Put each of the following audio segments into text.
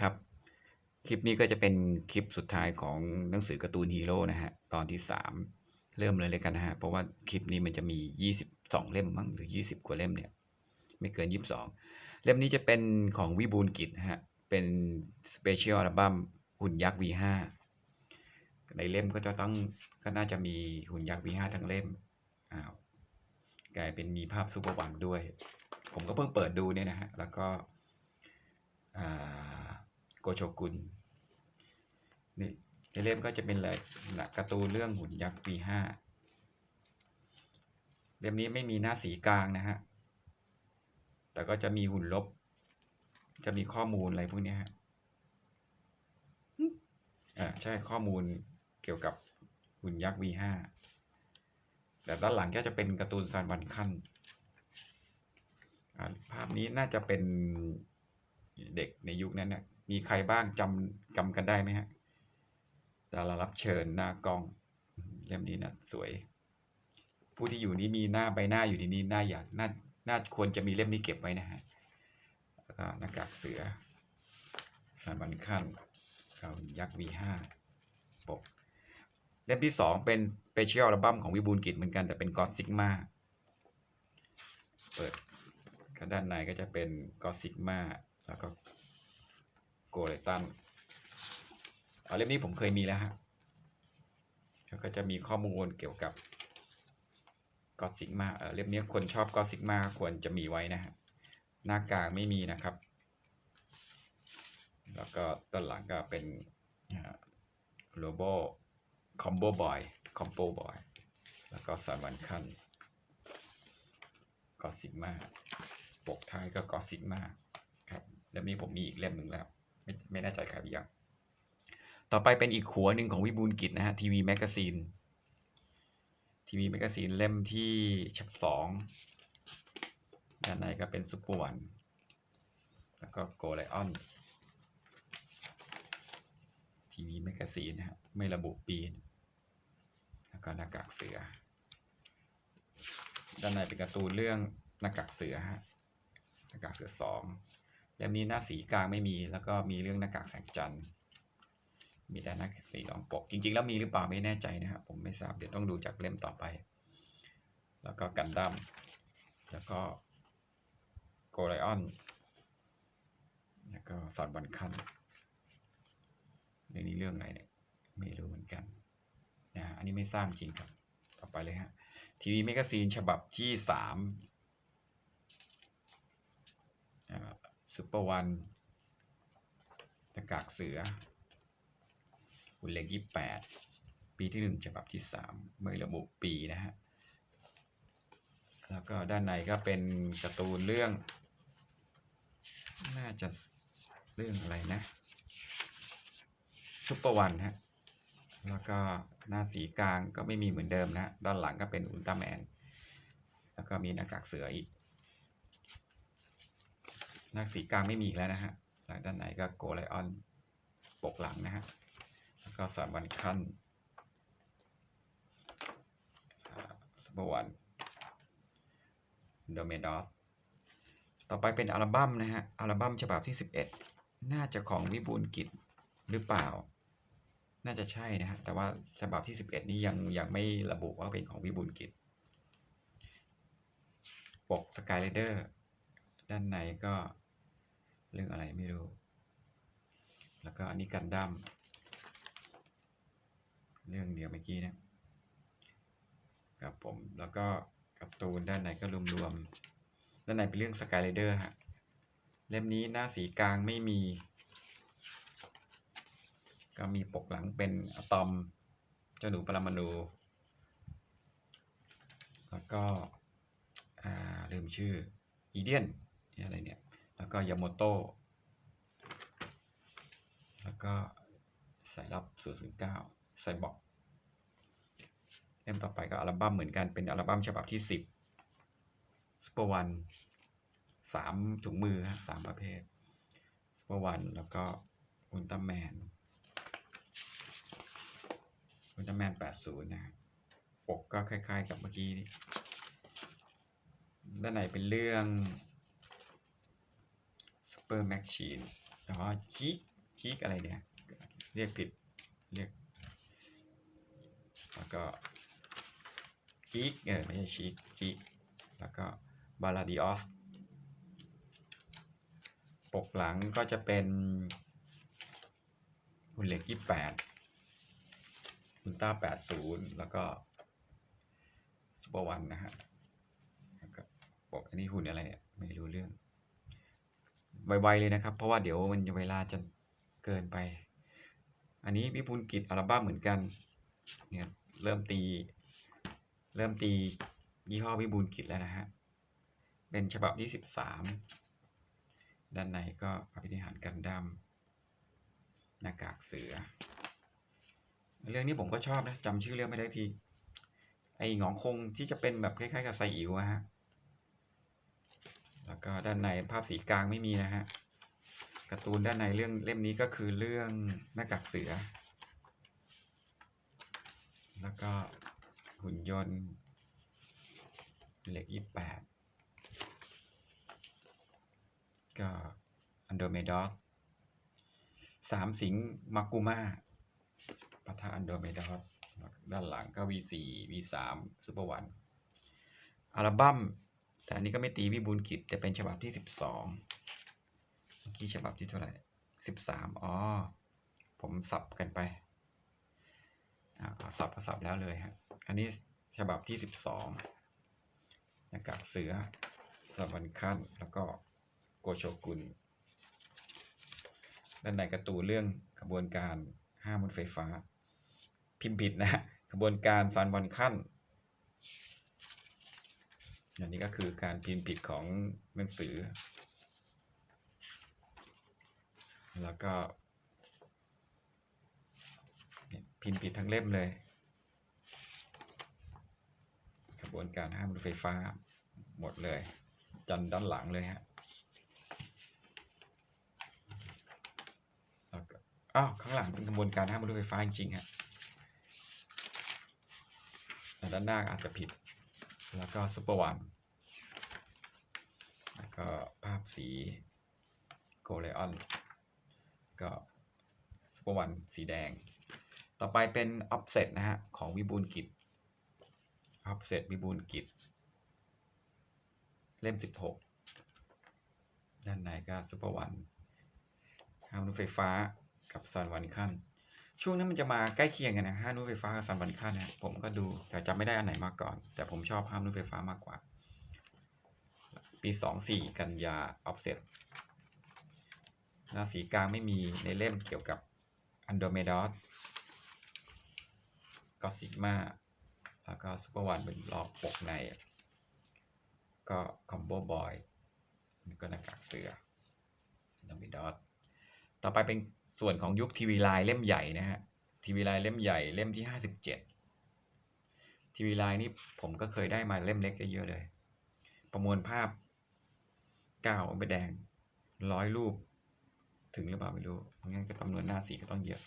ครับ คลิปนี้ก็จะเป็นคลิปสุดท้ายของหนังสือการ์ตูนฮีโร่นะฮะ ตอนที่สามเริ่มเลยเลยกันนะฮะ เพราะว่าคลิปนี้มันจะมียี่สิบสองเล่มมั้งหรือยี่สิบกว่าเล่มเนี่ย ไม่เกินยี่สิบสองเล่มนี้จะเป็นของวิบูลกิจนะฮะ เป็นสเปเชียลอัลบั้มหุ่นยักษ์ V5 ในเล่มก็จะต้องก็น่าจะมีหุ่นยักษ์ V5 ทั้งเล่มอ้าวกลายเป็นมีภาพซูเปอร์วันด้วย ผมก็เพิ่งเปิดดูเนี่ยนะฮะ แล้วก็อ่า โกโชกุนนี่ในเล่มก็จะเป็นอะไรนะการ์ตูนเรื่องหุ่นยักษ์ V5 เล่มนี้ไม่มีหน้าสีกลางนะฮะ แต่ก็จะมีหุ่นลบ จะมีข้อมูลอะไรพวกนี้ฮะอ่าใช่ข้อมูลเกี่ยวกับหุ่นยักษ์ V5 แต่ด้านหลังก็จะเป็นการ์ตูนซานวันขั้น ภาพนี้น่าจะเป็นเด็กในยุคนั้นนะ มีใครบ้างจำจำกันได้ไหมฮะดารารับเชิญหน้ากล้องเล่มนี้นะสวย ผู้ที่อยู่นี้มีหน้าใบหน้าอยู่ในนี้หน่าอยากหน่าน่าควรจะมีเล่มนี้เก็บไว้นะฮะก็หน้ากากเสือสารบันขั้นเขายักษ์ V5 ปกเล่มที่สองเป็นเปเชียลอัลบั้มของวิบูลกิจเหมือนกันแต่เป็นกอ t ซิกมาเปิดด้านในก็จะเป็นกอ t ซิกมาแล้วก็ โกเลตันเล่มนี้ผมเคยมีแล้วฮะแล้วก็จะมีข้อมูลเกี่ยวกับกอ t ซิกมาเล่มนี้คนชอบกอ t ซิกมาควรจะมีไว้นะฮะ หน้ากากไม่มีนะครับ แล้วก็ด้านหลังก็เป็นโลโบคอมโบบอยคอมโบบอยแล้วก็สารวันคันกอสิกมาปกท้ายก็กอสิกมาครับเล่มนี้ผมมีอีกเล่มหนึ่งแล้ว ไม่ไม่แน่ใจครับยังต่อไปเป็นอีกขัวหนึ่งของวิบูลกิจนะฮะทีวีแมกกาซีนทีวีแมกกาซีนเล่มที่ชับสองด้านในก็เป็นซุปเปอร์วันแล้วก็โกลไลออนทีวีแมกกาซีนนะฮะไม่ระบุปีแล้วก็หน้ากากเสือ ด้านในเป็นการ์ตูนเรื่องหน้ากากเสือฮะหน้ากากเสือสอง เล่มนี้หน้าสีกลางไม่มี แล้วก็มีเรื่องหน้ากากแสงจันทร์ มีแต่หน้าสีรองปก จริง ๆ แล้วมีหรือเปล่าไม่แน่ใจนะครับ ผมไม่ทราบ เดี๋ยวต้องดูจากเล่มต่อไป แล้วก็กันดั้ม แล้วก็โกไลออน แล้วก็สอนบันคันเรื่องนี้เรื่องอะไรเนี่ย ไม่รู้เหมือนกันนะอันนี้ไม่ทราบจริงครับ ต่อไปเลยฮะทีวีแมกกาซีนฉบับที่สาม ซูเปอร์วันตะกากเสือหุ่นเล็กยี่แปดปีที่หนึ่งฉบับที่สามไม่ระบุปีนะฮะ แล้วก็ด้านในก็เป็นการ์ตูนเรื่อง น่าจะเรื่องอะไรนะซุปเปอร์วันฮะ แล้วก็หน้าสีกลางก็ไม่มีเหมือนเดิมนะ ด้านหลังก็เป็นอุลตร้าแมน แล้วก็มีหน้ากากเสืออีก น้าสีกลางไม่มีอีกแล้วนะฮะหลังด้านไหนก็โกไลออนปกหลังนะฮะแล้วก็สามวันขั้นซุปเปอร์วันโดเมดอสต่อไปเป็นอัลบั้มนะฮะ อัลบั้มฉบับที่ 11 น่าจะของวิบูลกิจหรือเปล่า น่าจะใช่นะฮะ แต่ว่าฉบับที่ 11 นี้ยังยังไม่ระบุว่าเป็นของวิบูลกิจ ปกสกายเลเดอร์ด้านในก็ เรื่องอะไรไม่รู้ แล้วก็อันนี้กันดั้มเรื่องเดียวเมื่อกี้นะครับผมแล้วก็การ์ตูนด้านในก็รวมๆด้านในเป็นเรื่องสกายเลเดอร์ฮะเล่มนี้หน้าสีกลางไม่มี ก็มีปกหลังเป็นอะตอม เจ้าหนูปรมาณูแล้วก็ลืมชื่ออีเดียนอะไรเนี่ย แล้วก็ยาโมโตะแล้วก็สายลับ009ไซบอกเล่มต่อไปก็อัลบั้มเหมือนกันเป็นอัลบั้มฉบับที่ 10ซูเปอร์วันสามถุงมือฮะสามประเภทซูเปอร์วันแล้วก็อุลตร้าแมนอุลตร้าแมน80 นะฮะปกก็คล้ายๆกับเมื่อกี้นี่ด้านในเป็นเรื่อง เปอร์แมชชีนอ๋อชีกชีกอะไรเนี่ย เรียกผิด เรียก แล้วก็จีกเออไม่ใช่ชีกจีกแล้วก็บาลาดิออสปกหลังก็จะเป็นหุ่นเหล็กยี่แปดอุลตร้าแปดศูนย์แล้วก็ซูเปอร์วันนะฮะแล้วก็ปกอันนี้หุ่นอะไรเนี่ยไม่รู้เรื่อง ไวๆเลยนะครับ เพราะว่าเดี๋ยวมันเวลาจะเกินไป อันนี้วิพุลกิจอัลบั้มเหมือนกันเนี่ยเริ่มตี เริ่มตียี่ห้อวิบูลกิจแล้วนะฮะเป็นฉบับที่สิบสามด้านในก็อภินิหารกันดั้มหน้ากากเสือ เรื่องนี้ผมก็ชอบนะจำชื่อเรื่องไม่ได้ทีไอ้หงองคงที่จะเป็นแบบคล้ายๆกับไซอิ๋วอะฮะ แล้วก็ด้านในภาพสีกลางไม่มีนะฮะการ์ตูนด้านในเรื่องเล่มนี้ก็คือเรื่องหน้ากากเสือ แล้วก็หุ่นยนต์เหล็กยี่แปดก็อันโดเมดอสสามสิงมากุมาปะทะอันโดเมดอสด้านหลังก็ V4 V3 ซูเปอร์วันอัลบั้ม แต่อันนี้ก็ไม่ตีวิบูลกิจแต่เป็นฉบับที่สิบสองเมื่อกี้ฉบับที่เท่าไหร่สิบสามอ๋อ ผมสับกันไปอ่าสับก็สับแล้วเลยฮะอันนี้ฉบับที่สิบสองหน้ากากเสือสวรรคันแล้วก็โกโชกุนด้านในการะตูนเรื่องขบวนการห้ามรถไฟฟ้า พิมพ์ผิดนะฮะขบวนการซันวันขั้น อันนี้ก็คือการพิมพ์ผิดของหนังสือ แล้วก็ พิมพ์ผิดทั้งเล่มเลยขบวนการห้ามรถไฟฟ้าหมดเลย จันด้านหลังเลยฮะแล้วก็อ้าวข้างหลังเป็นขบวนการห้ามรถไฟฟ้าจริงๆฮะแต่ด้านหน้าอาจจะผิด แล้วก็ซุปเปอร์วันแล้วก็ภาพสีโกลเลออนก็ซุปเปอร์วันสีแดง ต่อไปเป็น offset นะฮะ ของวิบูลกิจ offset วิบูลกิจ เล่ม 16 ด้านในก็ซุปเปอร์วันห้ามรถไฟฟ้ากับซันวันขั้น ช่วงนั้นมันจะมาใกล้เคียงกันนะห้ามรถไฟฟ้ากับซันวันขั้นนะผมก็ดูแต่จำไม่ได้อันไหนมาก่อน แต่ผมชอบห้ามรถไฟฟ้ามากกว่า ปี24กันยา offset หน้าสีกลางไม่มีในเล่มเกี่ยวกับ Andromeda ก็ซิกมาแล้วก็ซูเปอร์วันเป็นรอบปกใน ก็คอมโบบอยก็หน้ากากเสือโดอมิดอสต่อไปเป็น ส่วนของยุคทีวีไลน์เล่มใหญ่นะฮะทีวีไลน์เล่มใหญ่เล่มที่ห้าสิบเจ็ดทีวีไลน์นี่ผมก็เคยได้มาเล่มเล็กเยอะเลย ประมวลภาพเก้าเอาไปแดงร้อยรูป ถึงหรือเปล่าไม่รู้งั้นก็จำนวนหน้าสีก็ต้องเยอะ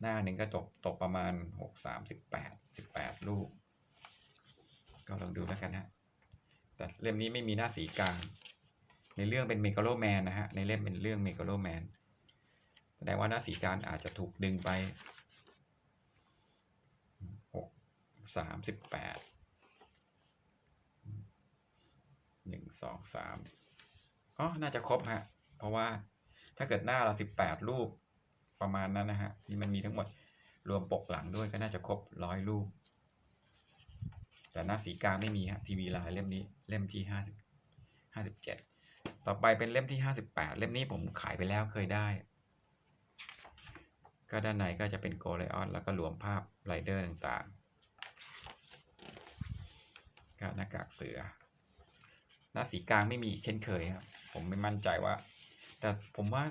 หน้าหนึ่งก็ตกตกประมาณหกสามสิบแปดสิบแปดรูป ก็ลองดูแล้วกันฮะแต่เล่มนี้ไม่มีหน้าสีกลาง ในเรื่องเป็นเมกาโลแมนนะฮะในเล่มเป็นเรื่องเมกาโลแมนแสดงว่าหน้าสีกางอาจจะถูกดึงไปหกสามสิบแปดหนึ่งสองสามอ๋อน่าจะครบฮะ เพราะว่าถ้าเกิดหน้าเราสิบแปดรูปประมาณนั้นนะฮะนี่มันมีทั้งหมดรวมปกหลังด้วยก็น่าจะครบร้อยรูป แต่หน้าสีกลางไม่มีฮะทีวีลายเล่มนี้เล่มที่ห้าสิบห้าสิบเจ็ด ต่อไปเป็นเล่มที่ห้าสิบแปดเล่มนี้ผมขายไปแล้วเคยได้ ก็ด้านในก็จะเป็นโกลเลออนแล้วก็รวมภาพไรเดอร์ต่างๆก็หน้ากากเสือ หน้าสีกลางไม่มีเช่นเคยครับ ผมไม่มั่นใจว่า แต่ผมว่า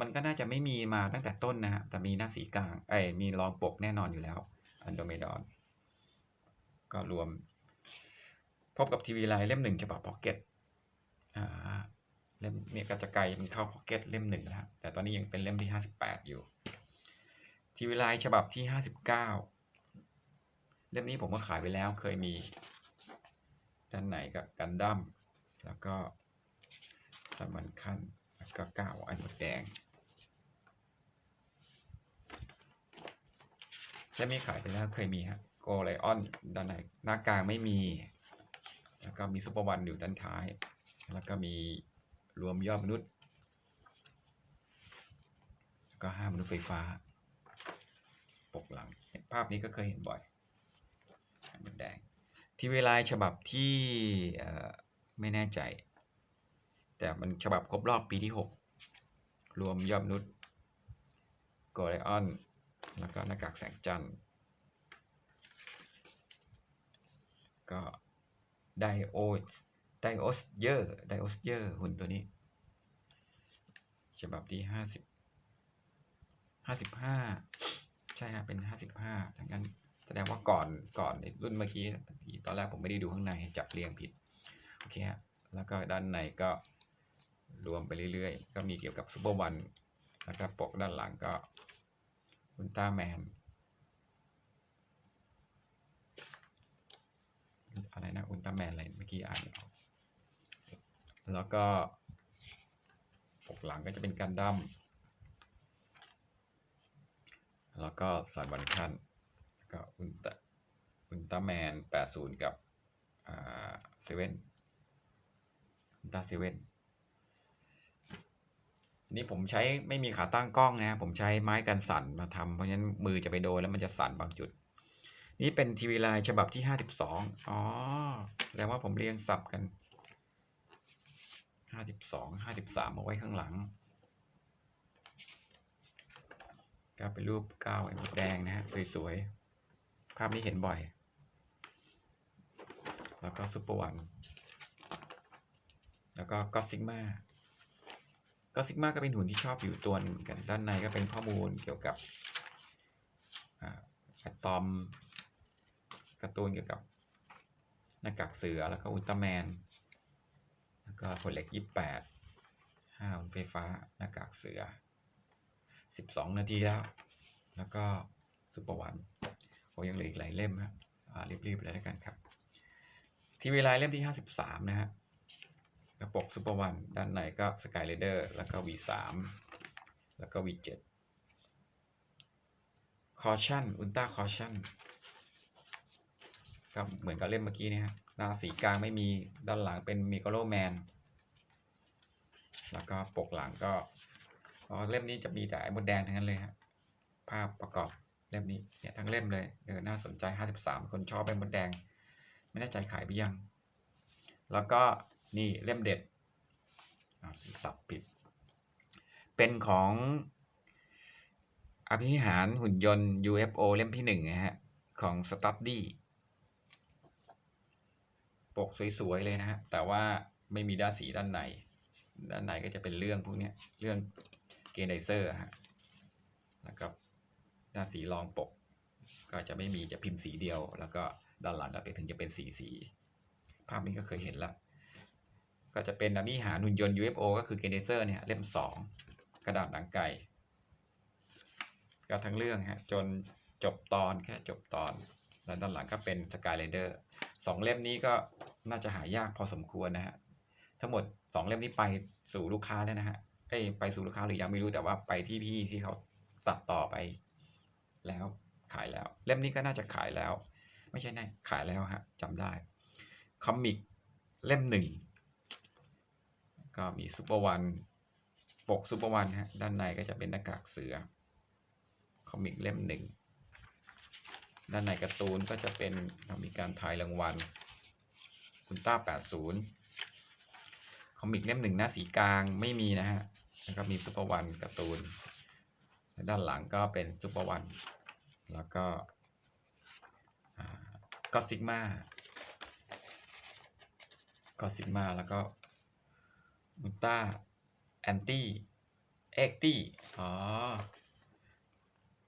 มันก็น่าจะไม่มีมาตั้งแต่ต้นนะฮะ แต่มีหน้าสีกลาง เอ้ย มีรองปกแน่นอนอยู่แล้ว อันโดเมดอน ก็รวม พบกับทีวีไลน์เล่มหนึ่งฉบับพ็อกเก็ต เล่มเนี่ยก็จะไกลมันเข้าพ็อกเก็ตเล่มหนึ่งแล้วแต่ตอนนี้ยังเป็นเล่มที่ห้าสิบแปดอยู่ ทีวีไลฉบับที่ห้าสิบเก้าเล่มนี้ผมก็ขายไปแล้วเคยมี ด้านไหนกับกันดั้มแล้วก็สมัญขั้นแล้วก็เก้าไอ้หมดแดงจะมีขายไปแล้วเคยมีฮะโกไลออนด้านในหน้ากลางไม่มี แล้วก็มีซุปเปอร์วันอยู่ด้านท้าย แล้วก็มีรวมยอดมนุษย์ ก็ห้ามนุษย์ไฟฟ้า ปกหลัง ภาพนี้ก็เคยเห็นบ่อยมันแดง ทีวีไลน์ฉบับที่ไม่แน่ใจ แต่มันฉบับครบรอบปีที่หกรวมยอดมนุษย์โกไลออน แล้วก็หน้ากากแสงจันทร์ ก็ไดโอ ไดโอสเยอร์ไดโอสเยอร์หุ่นตัวนี้ ฉบับที่ห้าสิบห้าสิบห้าใช่ฮะเป็นห้าสิบห้าทั้งนั้นแสดงว่าก่อนก่อนในรุ่นเมื่อกี้ตอนแรกผมไม่ได้ดูข้างในจับเรียงผิดโอเคฮะแล้วก็ด้านในก็รวมไปเรื่อยๆ ก็มีเกี่ยวกับซูเปอร์วันแล้วก็ปกด้านหลังก็อุลตร้าแมนอะไรนะอุลตร้าแมนอะไรเมื่อกี้อ่านไม่ออก แล้วก็ปกหลังก็จะเป็นกันดั้มแล้วก็สารวันคันก็อุลตราอุลตราแมนแปดศูนย์กับอ่าเซเว่นอุลตราเซเว่นนี่ผมใช้ไม่มีขาตั้งกล้องนะครับผมใช้ไม้กันสั่นมาทำเพราะฉะนั้นมือจะไปโดนแล้วมันจะสั่นบางจุด นี่เป็นทีวีไลน์ฉบับที่ห้าสิบสองอ๋อแสดงว่าผมเรียงสับกัน ห้าสิบสองห้าสิบสามเอาไว้ข้างหลังก็เป็นรูปก้าวไอ้มดแดงนะฮะสวยๆ ภาพนี้เห็นบ่อย แล้วก็ซุปเปอร์วัน แล้วก็ก็ซิกมาก็ซิกมาก็เป็นหุ่นที่ชอบอยู่ตัวนึงกัน ด้านในก็เป็นข้อมูลเกี่ยวกับอ่าอะตอมการ์ตูนเกี่ยวกับหน้ากากเสือแล้วก็อุลตร้าแมน แล้วก็ผลเหล็กยี่แปดห้าไฟฟ้าหน้ากากเสือสิบสองนาทีแล้ว แล้วก็ซุปเปอร์วันโอ้ยังเหลืออีกหลายเล่มครับอ่ารีบๆเลยแล้วกันครับทีวีไลน์เล่มที่ห้าสิบสามนะฮะกระปกซุปเปอร์วันด้านในก็สกายเ a เดอร์แล้วก็ V3 แล้วก็ V7 คอชั่นอุลตร้าคอชั่นก็เหมือนกับเล่มเมื่อกี้เนี่ยฮะ หน้าสีกลางไม่มีด้านหลังเป็นมิโกโลแมนแล้วก็ปกหลังก็เล่มนี้จะมีแต่ไอ้มดแดงทั้งนั้นเลยฮะภาพประกอบเล่มนี้เนี่ยทั้งเล่มเลยเออน่าสนใจห้าสิบสามคนชอบเป็นมดแดง ไม่แน่ใจขายไปยัง แล้วก็นี่เล่มเด็ดอ่าสับผิด เป็นของอภินิหารหุ่นยนต์ UFO เล่มที่หนึ่งนะฮะ ของ Study ปกสวยๆเลยนะฮะแต่ว่าไม่มีด้านสีด้านในด้านในก็จะเป็นเรื่องพวกนี้เรื่องเกนไดเซอร์ฮะแล้วก็ด้านสีรองปก ก็จะไม่มีจะพิมพ์สีเดียว แล้วก็ด้านหลังก็เป็นถึงจะเป็นสีสี ภาพนี้ก็เคยเห็นละก็จะเป็นอภินิหารหุ่นยนต์ UFO ก็คือเกนไดเซอร์เนี่ยเล่มสองกระดาษหนังไก่ก็ทั้งเรื่องฮะจนจบตอนแค่จบตอน แล้วด้านหลังก็เป็นสกาย r รเดอร์สองเล่มนี้ก็น่าจะหายากพอสมควรนะฮะทั้งหมดสองเล่มนี้ไปสู่ลูกค้าแล้วนะฮะเอ้ไปสู่ลูกค้าหรือยังไม่รู้แต่ว่าไปที่พี่ที่เขาตัดต่อไป แล้วขายแล้ว เล่มนี้ก็น่าจะขายแล้ว ไม่ใช่แน่ขายแล้วฮะจำได้คอมิกเล่มหนึ่งก็มีซูเปอร์วันปกซูเปอร์วันฮะด้านในก็จะเป็นหน้ากากเสือคอมิกเล่มหนึ่ง ด้านในการ์ตูนก็จะเป็นมีการทายรางวัล คุณต้า 80 คอมิกเล่มหนึ่งหน้าสีกลางไม่มีนะฮะแล้วก็มีซูเปอร์วันการ์ตูน ด้านหลังก็เป็นซูเปอร์วัน แล้วก็ก็ซิกมาก็ซิกมาแล้วก็มุนต้าแอนตี้เอ็กตี้อ๋อ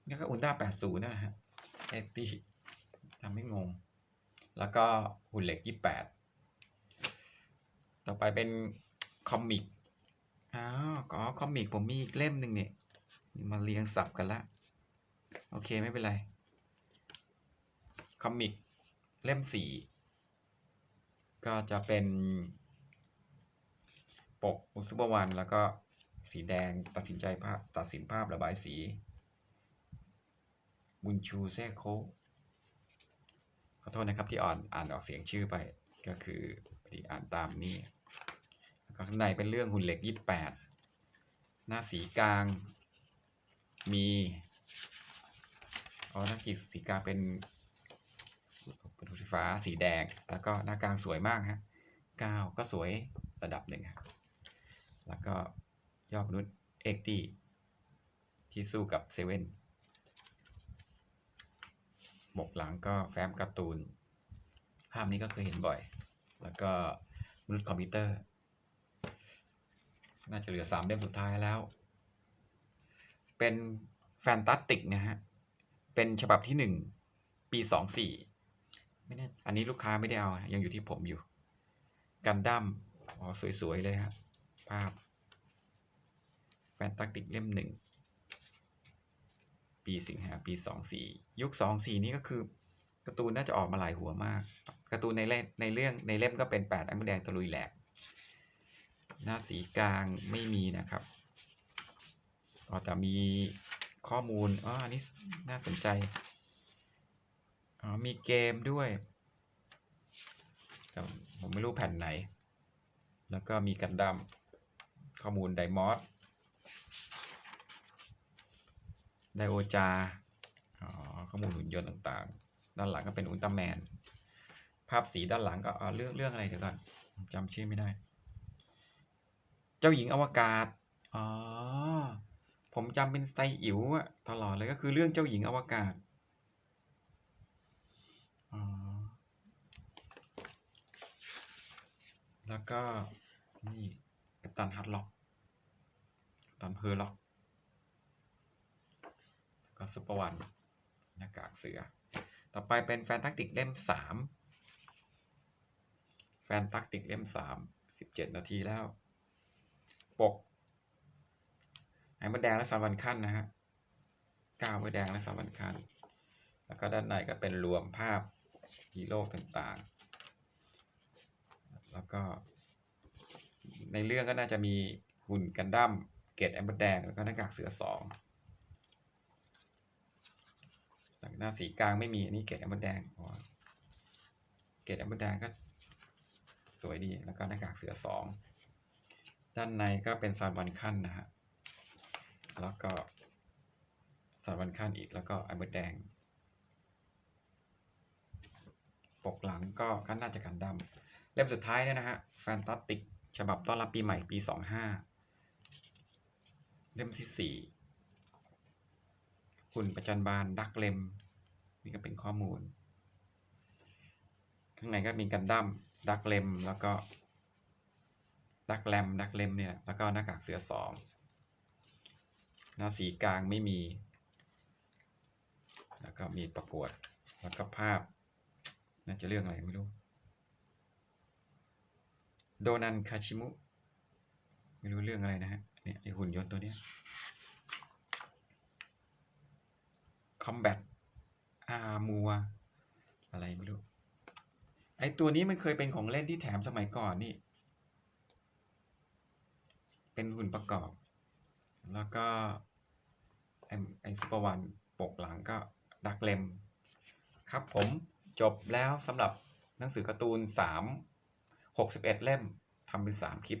นี่ก็อุลตร้าแปดศูนย์นั่นแหละฮะ เอตี้ทำให้งง แล้วก็หุ่นเหล็กยี่แปดต่อไปเป็นคอมิกอ้าวก็คอมิกผมมีอีกเล่มหนึ่งเนี่ยมาเรียงสับกันละ โอเคไม่เป็นไร คอมิกเล่มสี่ก็จะเป็น ปกอุซุปวันแล้วก็สีแดงตัดสินใจภาพตัดสินภาพระบายสี บุญชูแซ่โคขอโทษนะครับที่อ่านอ่านออกเสียงชื่อไปก็คือพอดีอ่านตามนี้แล้วข้างในเป็นเรื่องหุ่นเหล็ก 28 หน้าสีกลาง มีอ๋อหน้ากีสีกลางเป็นเป็นสีฟ้าสีแดง แล้วก็หน้ากลางสวยมากฮะเก้าก็สวยระดับหนึ่งฮะแล้วก็ยอดมนุษย์เอ็กตี้ที่สู้กับเซเว่น หมกหลังก็แฟ้มการ์ตูน ภาพนี้ก็เคยเห็นบ่อย แล้วก็มนุษย์คอมพิวเตอร์ น่าจะเหลือสามเล่มสุดท้ายแล้ว เป็นแฟนตาสติกนะฮะ เป็นฉบับที่หนึ่งปีสองสี่ไม่แน่อันนี้ลูกค้าไม่ได้เอา ยังอยู่ที่ผมอยู่ กันดั้มอ๋อ สวย ๆ เลยฮะภาพ แฟนตาสติกเล่มหนึ่ง ปีสิงหาปีสองสี่ยุคสองสี่นี้ก็คือการ์ตูนน่าจะออกมาหลายหัวมากการ์ตูนในเล่มในเรื่องในเล่มก็เป็นแปดอันแดงตะลุยแหลกหน้าสีกลางไม่มีนะครับอ๋อแต่มีข้อมูลอ๋ออันนี้น่าสนใจอ๋อมีเกมด้วยแต่ผมไม่รู้แผ่นไหน แล้วก็มีกันดั้มข้อมูลไดมอส ไดโอจาข้อมูลหุ่นยนต์ต่างๆ ด้านหลังก็เป็นอุลตร้าแมน ภาพสีด้านหลังก็อ๋อเรื่องเรื่องอะไรเดี๋ยวก่อนจำชื่อไม่ได้ เจ้าหญิงอวกาศ อ๋อ ผมจำเป็นไซอิ๋วอะตลอดเลยก็คือเรื่องเจ้าหญิงอวกาศ อ๋อ แล้วก็นี่กัปตันฮัตล็อกกัปตันเพอร์ล็อก ก็ซุปเปอร์วันหน้ากากเสือ ต่อไปเป็นแฟนตาติกเล่มสามแฟนตาติกเล่มสามสิบเจ็ดนาทีแล้ว ปกไอ้มดแดงและสามวันขั้นนะฮะก้าวมดแดงและสามวันขั้น แล้วก็ด้านในก็เป็นรวมภาพฮีโร่ต่างๆ แล้วก็ในเรื่องก็น่าจะมีหุ่นกันดั้มเกตแอมเบอร์แดง แล้วก็หน้ากากเสือสอง หน้าสีกลางไม่มีอันนี้เกตแอมเบอร์แดงเกตแอมเบอร์แดงก็สวยดีแล้วก็หน้ากากเสือสองด้านในก็เป็นซานวันขั้นนะฮะแล้วก็ซานวันขั้นอีกแล้วก็แอมเบอร์แดง ปกหลังก็ก็น่าจะกันดำเล่มสุดท้ายเนี่ยนะฮะแฟนตาติกฉบับต้อนรับปีใหม่ปี 25 เล่มที่4 ฝุ่นประจันบานดักเลมนี่ก็เป็นข้อมูล ข้างในก็มีกันดั้มดักเลมแล้วก็ดักแลมดักเลมเนี่ยแล้วก็หน้ากากเสือสองหน้าสีกลางไม่มี แล้วก็มีประกวดแล้วก็ภาพ น่าจะเรื่องอะไรไม่รู้ โดนันคาชิมุ ไม่รู้เรื่องอะไรนะฮะเนี่ยไอหุ่นยนต์ตัวเนี้ย Combat อามัวอะไรไม่รู้ ไอตัวนี้มันเคยเป็นของเล่นที่แถมสมัยก่อนนี่ เป็นหุ่นประกอบ แล้วก็ ไอไอซุปเปอร์วันปกหลังก็ดักเลม ครับผมจบแล้วสำหรับหนังสือการ์ตูนสามหกสิบเอ็ดเล่มทำเป็นสามคลิป